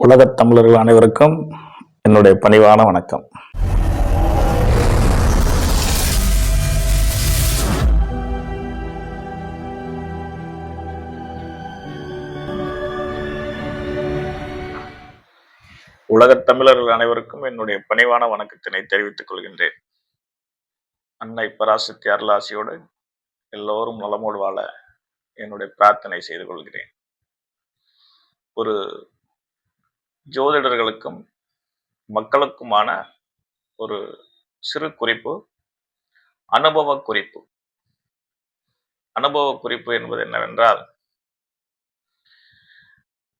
உலகத் தமிழர்கள் அனைவருக்கும் என்னுடைய பணிவான வணக்கம். உலகத் தமிழர்கள் அனைவருக்கும் என்னுடைய பணிவான வணக்கத்தினை தெரிவித்துக் கொள்கின்றேன். அன்னை பராசக்தி அருளாசியோடு எல்லோரும் நலமோடு வாழ என்னுடைய பிரார்த்தனை செய்து கொள்கிறேன். ஒரு ஜோதிடர்களுக்கும் மக்களுக்குமான ஒரு சிறு குறிப்பு அனுபவ குறிப்பு. அனுபவ குறிப்பு என்பது என்னவென்றால்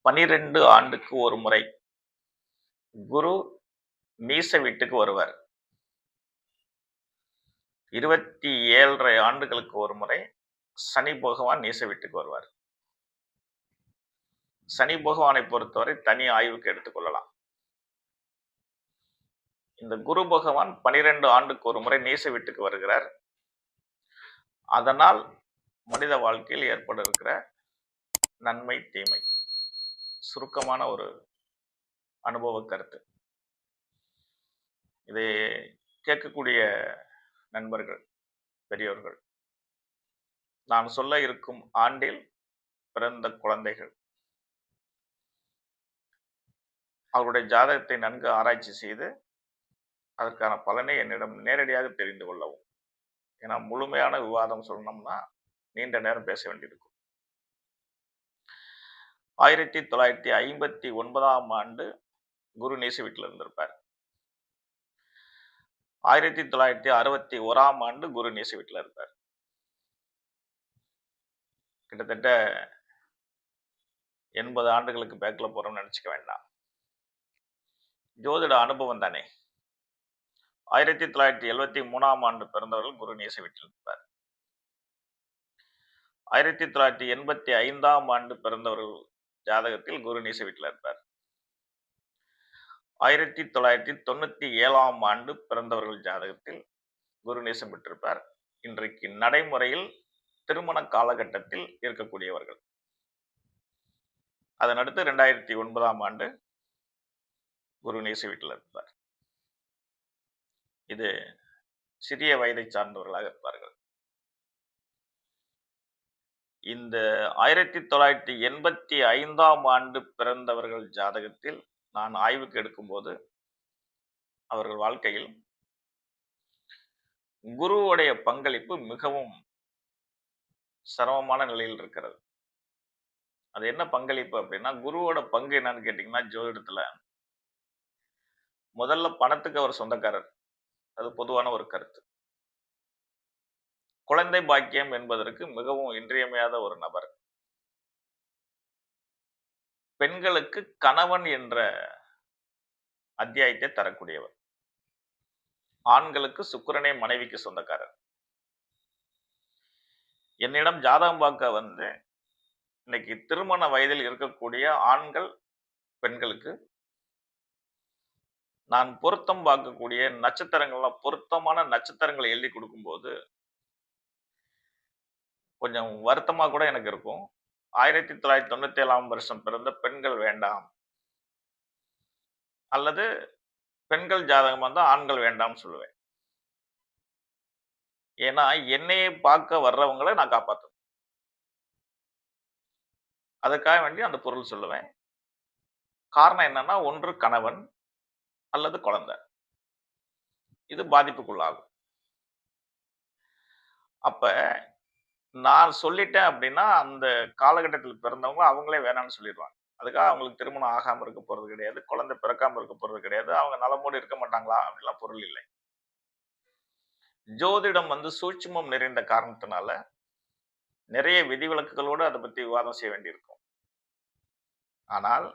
பனிரெண்டு ஆண்டுக்கு ஒரு முறை குரு நீச வீட்டுக்கு வருவார். இருபத்தி ஏழரை ஆண்டுகளுக்கு ஒரு முறை சனி பகவான் நீச வீட்டுக்கு வருவார். சனி பகவானை பொறுத்தவரை தனி ஆய்வுக்கு எடுத்துக்கொள்ளலாம் இந்த குரு பகவான் பனிரெண்டு ஆண்டுக்கு ஒரு முறை நீச வீட்டுக்கு வருகிறார். அதனால் மனித வாழ்க்கையில் ஏற்பட இருக்கிற நன்மை தீமை. சுருக்கமான ஒரு அனுபவ கருத்து. இதை கேட்கக்கூடிய நண்பர்கள் பெரியோர்கள் நான் சொல்ல இருக்கும் ஆண்டில் பிறந்த குழந்தைகள். அவருடைய ஜாதகத்தை நன்கு ஆராய்ச்சி செய்து அதற்கான பலனை என்னிடம் நேரடியாக தெரிந்து கொள்ளவும். ஏன்னா முழுமையான விவாதம் சொல்லணும்னா நீண்ட நேரம் பேச வேண்டியிருக்கும். ஆயிரத்தி தொள்ளாயிரத்தி ஐம்பத்தி ஒன்பதாம் ஆண்டு குரு நேசு வீட்டில் இருந்திருப்பார். ஆயிரத்தி தொள்ளாயிரத்தி அறுபத்தி ஓராம் ஆண்டு குரு நேசு வீட்டில் இருப்பார். கிட்டத்தட்ட எண்பது ஆண்டுகளுக்கு பேக்கில் போறோம்னு நினச்சிக்க வேண்டாம். ஜோதிட அனுபவம் தானே? ஆயிரத்தி தொள்ளாயிரத்தி எழுவத்தி மூணாம் ஆண்டு பிறந்தவர்கள் குரு நேச வீட்டில் இருப்பார் ஆயிரத்தி தொள்ளாயிரத்தி எண்பத்தி ஐந்தாம் ஆண்டு பிறந்தவர்கள் ஜாதகத்தில் குரு நீச வீட்டில் இருப்பார் ஆயிரத்தி தொள்ளாயிரத்தி தொண்ணூத்தி ஏழாம் ஆண்டு பிறந்தவர்கள் ஜாதகத்தில் குரு நேசம் பெற்றிருப்பார். இன்றைக்கு நடைமுறையில் திருமண காலகட்டத்தில் இருக்கக்கூடியவர்கள். அதனடுத்து ரெண்டாயிரத்தி ஒன்பதாம் ஆண்டு குரு நேச வீட்டில் இருப்பார். இது சிறிய வயதை சார்ந்தவர்களாக இருப்பார்கள். இந்த ஆயிரத்தி தொள்ளாயிரத்தி எண்பத்தி ஐந்தாம் ஆண்டு பிறந்தவர்கள் ஜாதகத்தில் நான் ஆய்வுக்கு எடுக்கும்போது அவர்கள் வாழ்க்கையில் குருவுடைய பங்களிப்பு மிகவும் சிரமமான நிலையில் இருக்கிறது. அது என்ன பங்களிப்பு அப்படின்னா குருவோட பங்கு என்னன்னு கேட்டிங்கன்னா ஜோதிடத்தில் முதல்ல பணத்துக்கு அவர் சொந்தக்காரர். அது பொதுவான ஒரு கருத்து. குழந்தை பாக்கியம் என்பதற்கு மிகவும் இன்றியமையாத ஒரு நபர். பெண்களுக்கு கணவன் என்ற அத்தியாயத்தை தரக்கூடியவர். ஆண்களுக்கு சுக்கிரனே மனைவிக்கு சொந்தக்காரர். என்னிடம் ஜாதகம் பார்க்க வந்து இன்னைக்கு திருமண வயதில் இருக்கக்கூடிய ஆண்கள் பெண்களுக்கு நான் பொருத்தம் பார்க்கக்கூடிய நட்சத்திரங்கள்லாம் பொருத்தமான நட்சத்திரங்களை எழுதி கொடுக்கும்போது கொஞ்சம் வருத்தமாக கூட எனக்கு இருக்கும். ஆயிரத்தி தொள்ளாயிரத்தி தொண்ணூத்தி ஏழாம் வருஷம் பிறந்த பெண்கள் வேண்டாம். அல்லது பெண்கள் ஜாதகம் வந்தால் ஆண்கள் வேண்டாம்னு சொல்லுவேன். ஏன்னா என்னையே பார்க்க வர்றவங்களை நான் காப்பாற்றணும் அதுக்காக வேண்டி அந்த பொருள் சொல்லுவேன். காரணம் என்னன்னா ஒன்று கணவன் அல்லது குழந்தை. இது பாதிப்புக்குள்ளாகும். அப்ப நான் சொல்லிட்டேன் அப்படின்னா அந்த காலகட்டத்தில் பிறந்தவங்க அவங்களே வேணாம்னு சொல்லிடுவாங்க. அதுக்காக அவங்களுக்கு திருமணம் ஆகாம இருக்க போறது கிடையாது குழந்தை பிறக்காம இருக்க போறது கிடையாது அவங்க நலமோடு இருக்க மாட்டாங்களா அப்படிலாம் பொருள் இல்லை. ஜோதிடம் வந்து சூட்சுமம் நிறைந்த காரணத்தினால நிறைய விதிவிலக்குகளோடு அதை பத்தி விவாதம் செய்ய வேண்டியிருக்கும். ஆனால்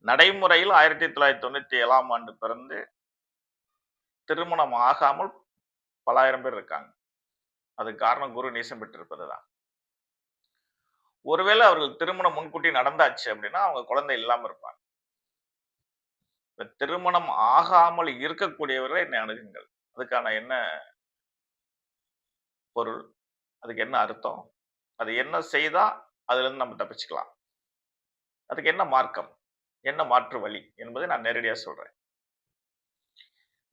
நடைமுறையில் ஆயிரத்தி தொள்ளாயிரத்தி தொண்ணூத்தி ஏழாம் ஆண்டு பிறந்து திருமணம் ஆகாமல் பலாயிரம் பேர் இருக்காங்க. அது காரணம் குரு நீசம் பெற்றிருப்பதுதான். ஒருவேளை அவர்கள் திருமணம் முன்கூட்டி நடந்தாச்சு அப்படின்னா அவங்க குழந்தை இல்லாமல் இருப்பாங்க. இப்போ திருமணம் ஆகாமல் இருக்கக்கூடியவர்களை என்னை அணுகுங்கள். அதுக்கான என்ன பொருள்? அதுக்கு என்ன அர்த்தம்? அது என்ன செய்தா அதுல இருந்து நம்ம தப்பிச்சுக்கலாம். அதுக்கு என்ன மார்க்கம்? என்ன மாற்று வழி என்பதை நான் நேரடியா சொல்றேன்.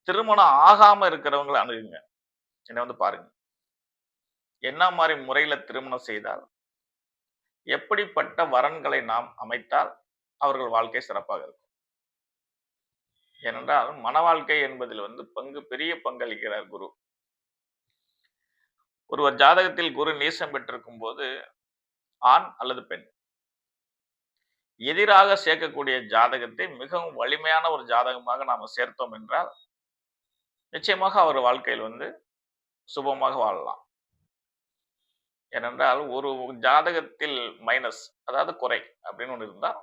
திருமணம் ஆகாம இருக்கிறவங்கள அணுகுங்க. என்ன வந்து பாருங்க. என்ன மாதிரி முறையில திருமணம் செய்தால், எப்படிப்பட்ட வரன்களை நாம் அமைத்தால் அவர்கள் வாழ்க்கை சிறப்பாக இருக்கும். ஏனென்றால், மன வாழ்க்கை என்பதில் வந்து பங்கு பெரிய பங்களிக்கிறார் குரு. ஒருவர் ஜாதகத்தில் குரு நீசம் பெற்றிருக்கும்போது, ஆண் அல்லது பெண் எதிராக சேர்க்கக்கூடிய ஜாதகத்தை மிகவும் வலிமையான ஒரு ஜாதகமாக நாம் சேர்த்தோம் என்றால், நிச்சயமாக அவர் வாழ்க்கையில் வந்து சுபமாக வாழலாம். ஏனென்றால், ஒரு ஜாதகத்தில் மைனஸ் அதாவது குறை அப்படின்னு ஒன்று இருந்தால்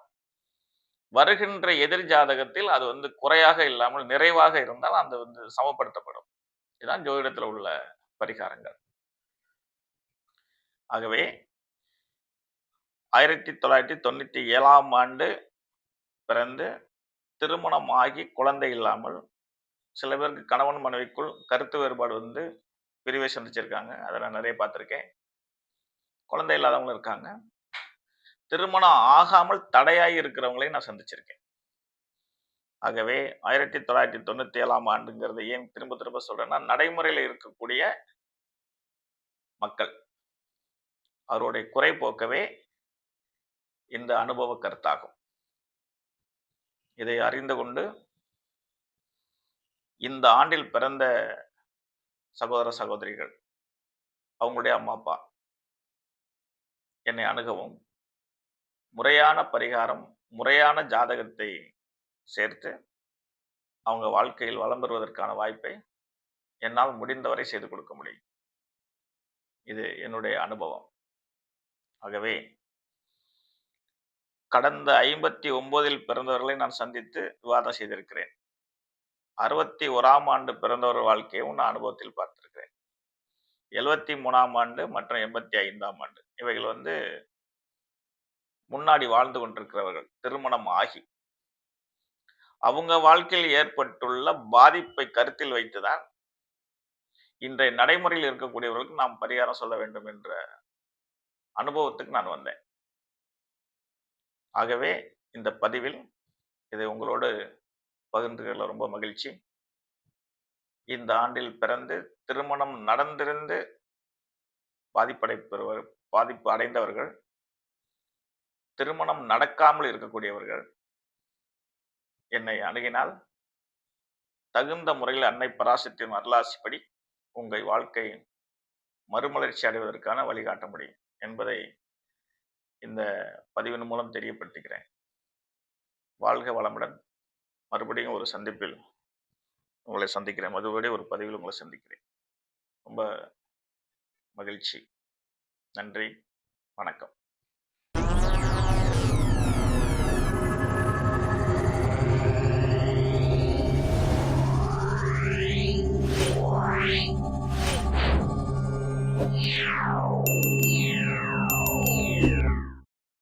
வருகின்ற எதிர் ஜாதகத்தில் அது வந்து குறையாக இல்லாமல் நிறைவாக இருந்தால் அது வந்து சமப்படுத்தப்படும். இதுதான் ஜோதிடத்தில் உள்ள பரிகாரங்கள். ஆகவே 1997ஆம் ஆண்டு பிறந்து, திருமணம் ஆகி குழந்தை இல்லாமல், சில பேருக்கு கணவன் மனைவிக்குள் கருத்து வேறுபாடு வந்து பிரிவை சந்திச்சிருக்காங்க. அதை நான் நிறைய பார்த்துருக்கேன் குழந்தை இல்லாதவங்களும் இருக்காங்க. திருமணம் ஆகாமல் தடையாகி இருக்கிறவங்களையும் நான் சந்திச்சிருக்கேன். ஆகவே 1997ஆம் ஆண்டுங்கிறத ஏன் திரும்ப திரும்ப சொல்கிறேன்னா நடைமுறையில் இருக்கக்கூடிய மக்கள். அவருடைய குறை போக்கவே இந்த அனுபவ கருத்தாகும். இதை அறிந்து கொண்டு இந்த ஆண்டில் பிறந்த சகோதர, சகோதரிகள், அவங்களுடைய அம்மா, அப்பா என்னை அணுகவும், முறையான பரிகாரம், முறையான ஜாதகத்தை சேர்த்து, அவங்க வாழ்க்கையில் வளம் பெறுவதற்கான வாய்ப்பை என்னால் முடிந்தவரை செய்து கொடுக்க முடியும். இது என்னுடைய அனுபவம். ஆகவே கடந்த 59இல் பிறந்தவர்களை நான் சந்தித்து விவாதம் செய்திருக்கிறேன். 61ஆம் ஆண்டு பிறந்தவர் வாழ்க்கையும் நான் அனுபவத்தில் பார்த்திருக்கிறேன். 73ஆம் ஆண்டு மற்றும் 85ஆம் ஆண்டு. இவைகள் வந்து முன்னாடி வாழ்ந்து கொண்டிருக்கிறவர்கள். திருமணம் ஆகி. அவங்க வாழ்க்கையில் ஏற்பட்டுள்ள பாதிப்பை கருத்தில் வைத்துதான் இன்றைய நடைமுறையில் இருக்கக்கூடியவர்களுக்கு நாம் பரிகாரம் சொல்ல வேண்டும் என்ற அனுபவத்துக்கு நான் வந்தேன். ஆகவே இந்த பதிவில் இதை உங்களோடு பகிர்ந்துகளில் ரொம்ப மகிழ்ச்சி. இந்த ஆண்டில் பிறந்து திருமணம் நடந்திருந்து பாதிப்படை பெறுவர் பாதிப்பு அடைந்தவர்கள், திருமணம் நடக்காமல் இருக்கக்கூடியவர்கள் என்னை அணுகினால், தகுந்த முறையில் அன்னை பராசத்தின் வரலாசிப்படி உங்கள் வாழ்க்கை மறுமலர்ச்சி அடைவதற்கான வழிகாட்ட முடியும் என்பதை இந்த பதிவின் மூலம் தெரியப்படுத்துகிறேன். வாழ்க வளமுடன். மறுபடியும் ஒரு சந்திப்பில் உங்களை சந்திக்கிறேன். மறுபடியும் ஒரு பதிவில் உங்களை சந்திக்கிறேன். ரொம்ப மகிழ்ச்சி. நன்றி. வணக்கம்.